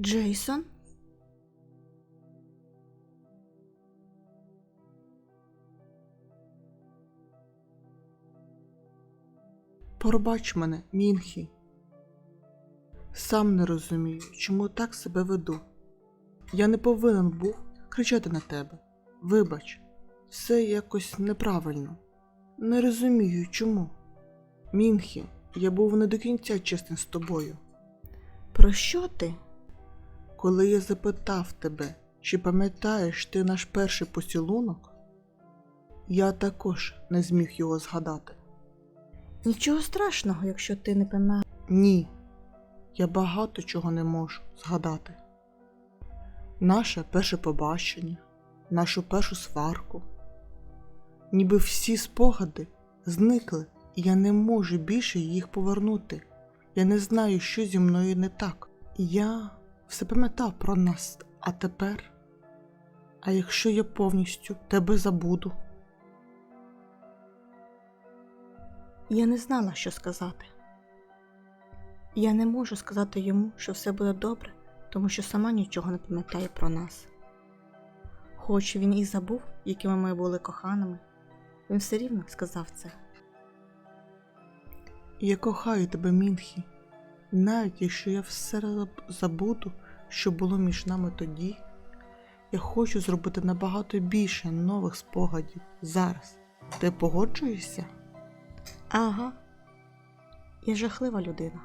Джейсон? Пробач мене, Мінхі. Сам не розумію, чому так себе веду. Я не повинен був кричати на тебе. Вибач, все якось неправильно. Не розумію, чому. Мінхі, я був не до кінця чесним з тобою. Про що ти? Коли я запитав тебе, чи пам'ятаєш ти наш перший поцілунок, я також не зміг його згадати. Нічого страшного, якщо ти не пам'ятаєш. Ні, я багато чого не можу згадати. Наше перше побачення, нашу першу сварку. Ніби всі спогади зникли, і я не можу більше їх повернути. Я не знаю, що зі мною не так. Я все пам'ятав про нас, а тепер. А якщо я повністю тебе забуду? Я не знала, що сказати. Я не можу сказати йому, що все буде добре, тому що сама нічого не пам'ятаю про нас. Хоч він і забув, якими ми були коханими, він все рівно сказав це. Я кохаю тебе, Мінхі, навіть якщо я все забуду, що було між нами тоді, я хочу зробити набагато більше нових спогадів зараз. Ти погоджуєшся? Ага, я жахлива людина.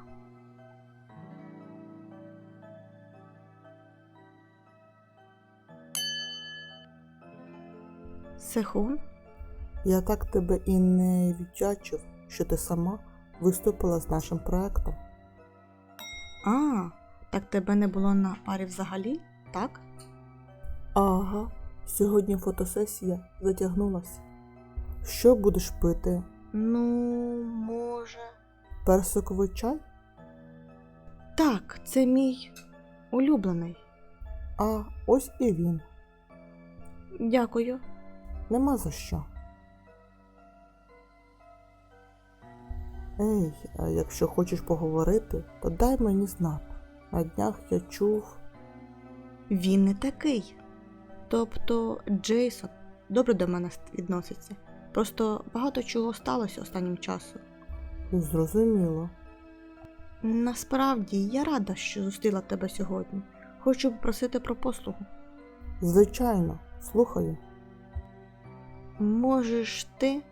Сехун? Я так тебе і не віддячив, що ти сама виступила з нашим проектом. А, так тебе не було на парі взагалі, так? Ага, сьогодні фотосесія затягнулася. Що будеш пити? Ну, може. Персиковий чай? Так, це мій улюблений. А ось і він. Дякую. Нема за що. Ей, а якщо хочеш поговорити, то дай мені знати. На днях я чув. Він не такий. Тобто Джейсон добре до мене відноситься. Просто багато чого сталося останнім часом. Зрозуміло. Насправді я рада, що зустріла тебе сьогодні. Хочу попросити про послугу. Звичайно, слухаю. Можеш ти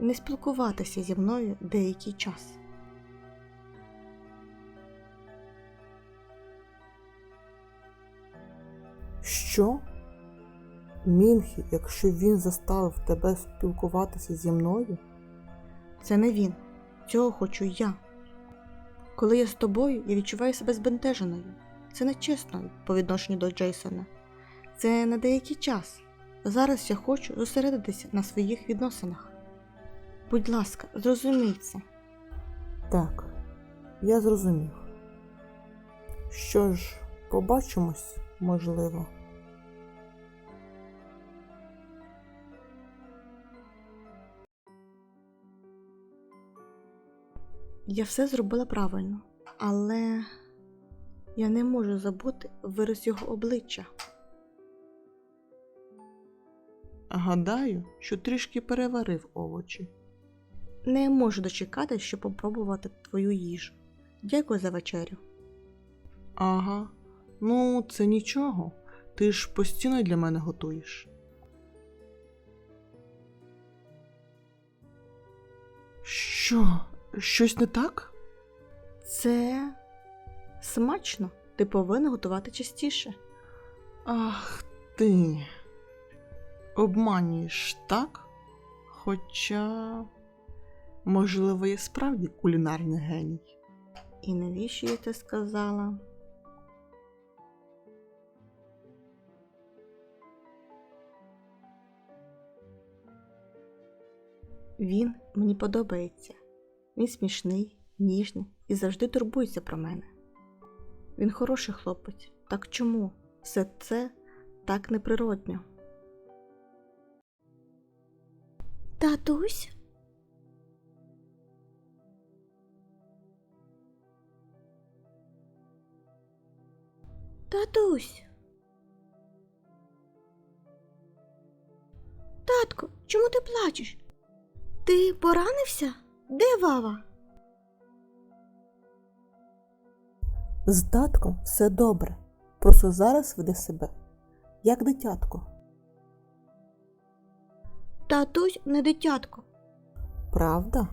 не спілкуватися зі мною деякий час. Що? Мінхі, якщо він заставив тебе спілкуватися зі мною, Це не він. Цього хочу я. Коли я з тобою, я відчуваю себе збентеженою. Це не чесно по відношенню до Джейсона. Це на деякий час. Зараз я хочу зосередитися на своїх відносинах. Будь ласка, зрозумій це. так, я зрозумів. Що ж, побачимось, можливо. Я все зробила правильно, але я не можу забути вираз його обличчя. Гадаю, що трішки переварив овочі. Не можу дочекати, щоб попробувати твою їжу. Дякую за вечерю. Ага, ну це нічого. Ти ж постійно для мене готуєш. Що? Щось не так? Це смачно. Ти повинен готувати частіше. Ах ти. Обманюєш, так? Хоча, можливо, я справді кулінарний геній. І навіщо я це сказала? Він мені подобається. Він смішний, ніжний і завжди турбується про мене. Він хороший хлопець. Так чому все це так неприродньо? Татусь? Татусь. Татку, чому ти плачеш? Ти поранився? Де Вава? З татком все добре. Просто зараз веде себе, як дитятко. Татусь не дитятко. Правда?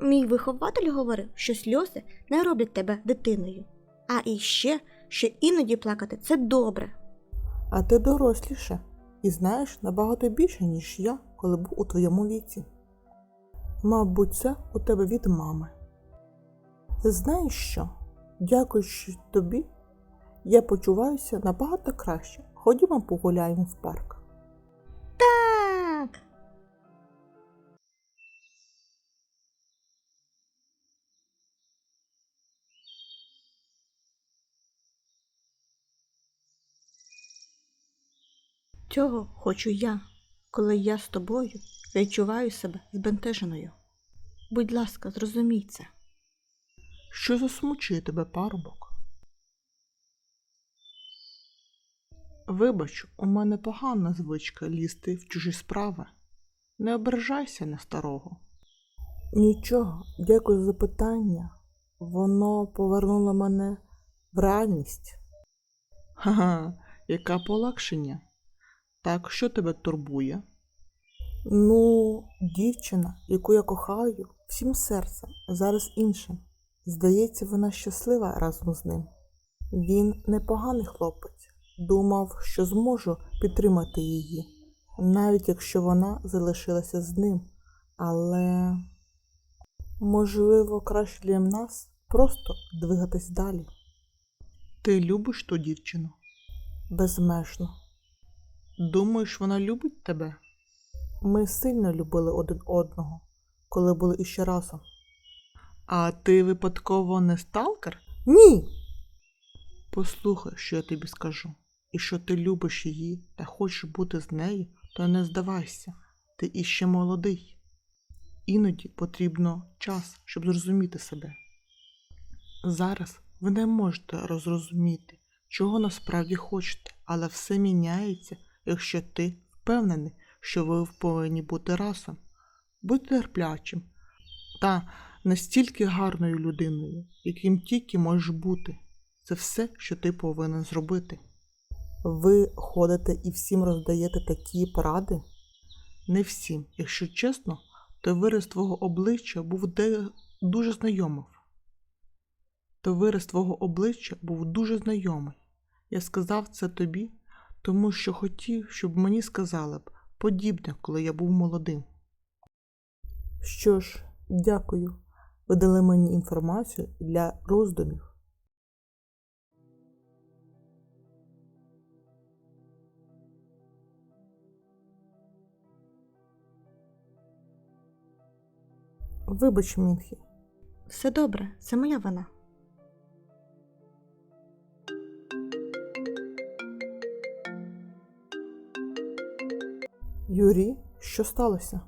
Мій вихователь говорив, що сльози не роблять тебе дитиною. А іще, що іноді плакати це добре. А ти доросліше і знаєш набагато більше, ніж я, коли був у твоєму віці. Мабуть, це у тебе від мами. Знаєш що? Дякуючи тобі, я почуваюся набагато краще. Ходімо погуляємо в парк. Цього хочу я, коли я з тобою відчуваю себе збентеженою. Будь ласка, зрозумій це. Що засмучує тебе, парубок? Вибач, у мене погана звичка лізти в чужі справи. Не ображайся на старого. Нічого, дякую за запитання. Воно повернуло мене в реальність. Ха-ха, яке полегшення. Так, що тебе турбує? Ну, дівчина, яку я кохаю, всім серцем, зараз іншим. Здається, вона щаслива разом з ним. Він непоганий хлопець, думав, що зможу підтримати її, навіть якщо вона залишилася з ним. Але можливо, краще для нас просто двигатись далі. Ти любиш ту дівчину? Безмежно. Думаєш, вона любить тебе? Ми сильно любили один одного, коли були іще разом. А ти випадково не сталкер? Ні. Послухай, що я тобі скажу. І що ти любиш її та хочеш бути з нею, то не здавайся, ти іще молодий. Іноді потрібно час, щоб зрозуміти себе. Зараз ви не можете розрозуміти, чого насправді хочете, але все міняється, якщо ти впевнений, що ви повинні бути разом. Будь терплячим та настільки гарною людиною, яким тільки можеш бути. Це все, що ти повинен зробити. Ви ходите і всім роздаєте такі поради? Не всім, якщо чесно, то вираз твого обличчя був де дуже знайомий. То вираз твого обличчя був дуже знайомий. Я сказав це тобі, тому що хотів, щоб мені сказали б подібне, коли я був молодим. Що ж, дякую. Ви дали мені інформацію для роздумів. Вибач, Мінхі. Все добре, це моя вина. Юрій, що сталося?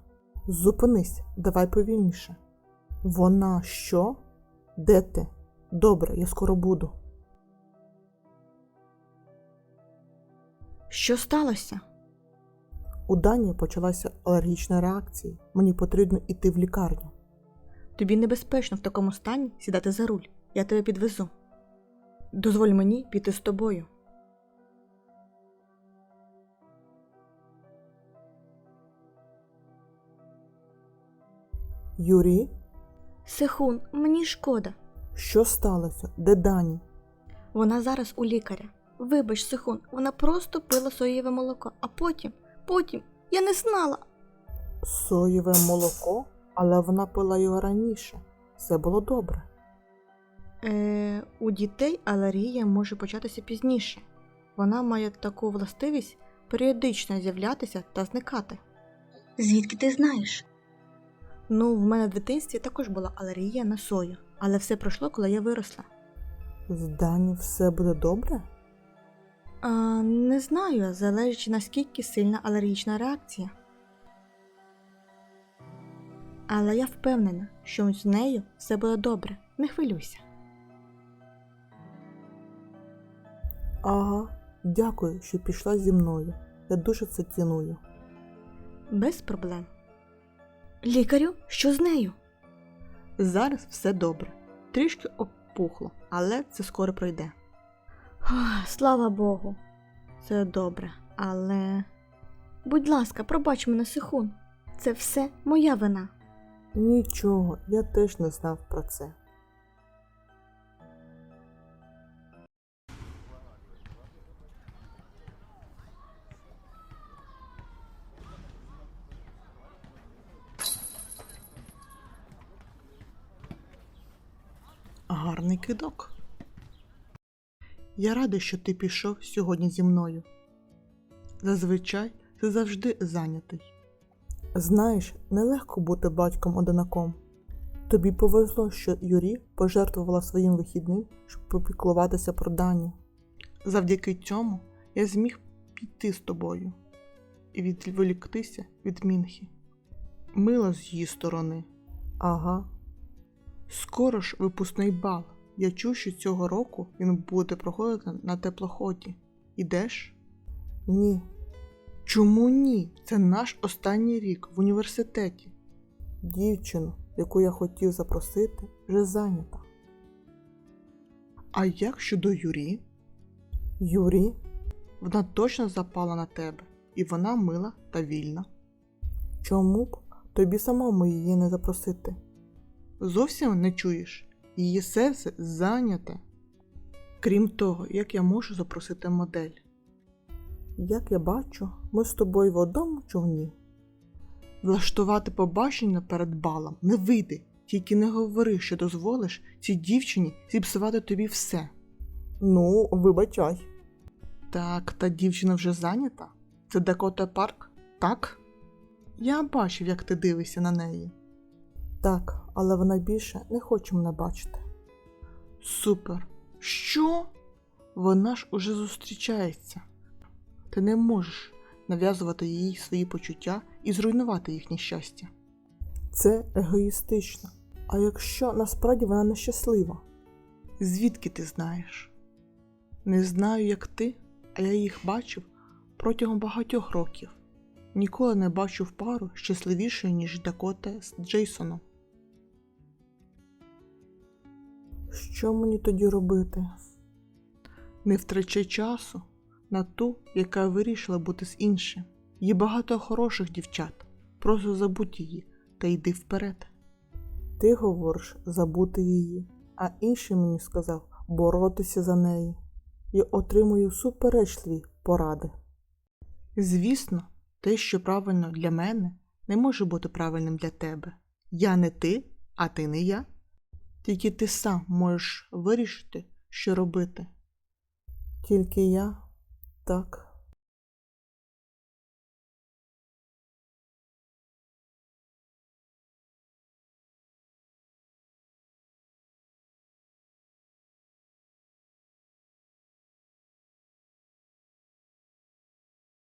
Зупинись, давай повільніше. Вона що? Де ти? Добре, я скоро буду. Що сталося? У Дані почалася алергічна реакція. Мені потрібно йти в лікарню. Тобі небезпечно в такому стані сідати за руль. Я тебе підвезу. Дозволь мені піти з тобою. Юрій, Сехун, мені шкода. що сталося? Де Дані? Вона зараз у лікаря. Вибач, Сехун, вона просто пила соєве молоко, а потім, потім, я не знала. Соєве молоко, але вона пила його раніше. Все було добре. Е, у дітей алергія може початися пізніше. Вона має таку властивість періодично з'являтися та зникати. Звідки ти знаєш? Ну, в мене в дитинстві також була алергія на сою, але все пройшло, коли я виросла. З Дані все буде добре? А, не знаю, залежить наскільки сильна алергічна реакція. Але я впевнена, що з нею все буде добре. Не хвилюйся. Ага, дякую, що пішла зі мною. Я дуже це ціную. Без проблем. Лікарю, що з нею? Зараз все добре. Трішки опухло, але це скоро пройде. Слава Богу. Це добре, але. Будь ласка, пробач мене, Сихун. Це все моя вина. Нічого, я теж не знав про це. Гарний кидок. Я радий, що ти пішов сьогодні зі мною. Зазвичай ти завжди зайнятий. Знаєш, нелегко бути батьком одинаком. Тобі повезло, що Юрі пожертвувала своїм вихідним, щоб попіклуватися про Дані. Завдяки цьому я зміг піти з тобою і відволіктися від Мінхі. Мило з її сторони. Ага, Скоро ж випускний бал. Я чув, що цього року він буде проходити на теплоході. Ідеш? ні. Чому ні? Це наш останній рік в університеті. Дівчину, яку я хотів запросити, вже зайнята. А як щодо Юрі? Юрі, Вона точно запала на тебе, і вона мила та вільна. чому б тобі самому її не запросити? Зовсім не чуєш, її серце зайняте. Крім того, як я можу запросити модель? Як я бачу, ми з тобою в одному човні. Влаштувати побачення перед балом не вийде, тільки не говори, що дозволиш цій дівчині зіпсувати тобі все. Ну, вибачай. Так, та дівчина вже зайнята? Це Дакота Парк, так? Я бачив, як ти дивишся на неї. Так, але вона більше не хоче мене бачити. Супер. Що? Вона ж уже зустрічається. Ти не можеш нав'язувати їй свої почуття і зруйнувати їхнє щастя. Це егоїстично. А якщо насправді вона нещаслива? Звідки ти знаєш? Не знаю, як ти, а я їх бачив протягом багатьох років. Ніколи не бачив пару щасливішою, ніж Дакота з Джейсоном. Що мені тоді робити? Не втрачай часу на ту, яка вирішила бути з іншим. Є багато хороших дівчат. Просто забудь її та йди вперед. Ти говориш забути її, а інший мені сказав боротися за неї. І отримую суперечливі поради. Звісно, те, що правильно для мене, не може бути правильним для тебе. Я не ти, а ти не я. Тільки ти сам можеш вирішити, що робити. Тільки я так